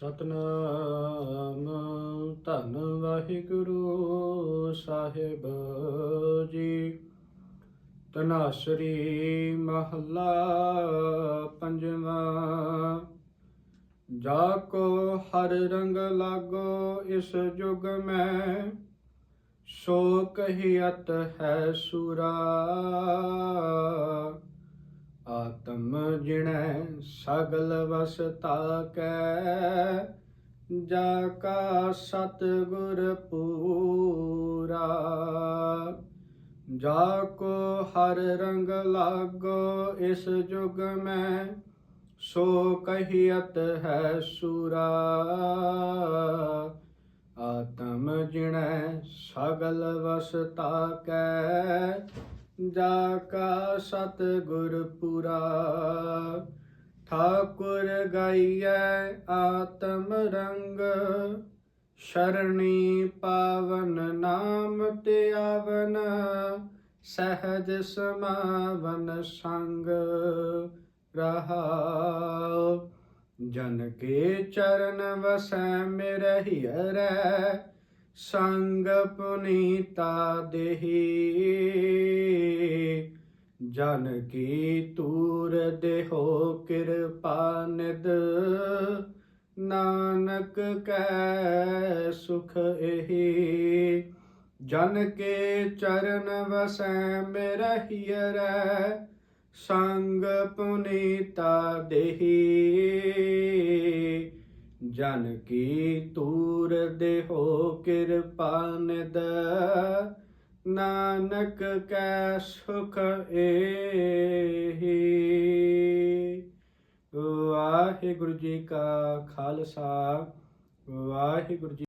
ਸਤਨਾਮ। ਧੰਨ ਵਾਹਿਗੁਰੂ ਸਾਹਿਬ ਜੀ। ਤਨਾਸਰੀ ਮਹੱਲਾ ਪੰਜਵਾਂ। ਜਾ ਕੋ ਹਰ ਰੰਗ ਲਾਗੋ ਇਸ ਯੁਗ ਮੈਂ, ਸੋ ਕਹੀਅਤ ਹੈ ਸੁਰਾ। ਆਤਮ ਜਿਣੈ ਸਗਲ ਵਸਤਾ ਕੈ ਜਾ ਕਾ ਸਤਿਗੁਰ ਪੂਰਾ। ਜਾ ਕੋ ਹਰ ਰੰਗ ਲਾਗੋ, ਇਸ ਯੁਗ ਮੈਂ ਸੋ ਕਹੀਅਤ ਹੈ ਸੂਰਾ। ਆਤਮ ਜਿਣੈ ਸਗਲ ਵਸਤਾ ਕੈ ਜਾ ਕਾ ਸਤਿਗੁਰ ਪੁਰਾ। ਠਾਕੁਰ ਗਾਈਐ ਆਤਮ ਰੰਗ। ਸ਼ਰਣੀ ਪਾਵਨ ਨਾਮ ਤੇ ਆਵਨ ਸਹਜ ਸਮਾਵਨ ਸੰਗ ਰਹਾਉ। ਜਨ ਕੇ ਚਰਨ ਵਸੈ ਮੇਰੇ ਹਿਰੈ ਸੰਗ ਪੁਨੀਤਾ ਦੇਹੀ, ਜਨ ਕੀ ਤੂਰ ਦੇਹੋ ਕਿਰਪਾ ਨਿਦ ਨਾਨਕ ਕੈ ਸੁਖ ਇਹੀ, ਜਨ ਕੇ ਚਰਨ ਵਸੈ ਮੇਰਾ ਹੀਰੈ ਸੰਗ ਪੁਨੀਤਾ ਦੇਹੀ। ਜਨ ਕੀ ਤੂਰ ਦੇਹੋ ਕਿਰਪਾ ਨਿਦ ਨਾਨਕ ਕੈ ਸੁਖ ਏਹੀ। ਵਾਹਿਗੁਰੂ ਜੀ ਕਾ ਖਾਲਸਾ, ਵਾਹਿਗੁਰੂ ਜੀ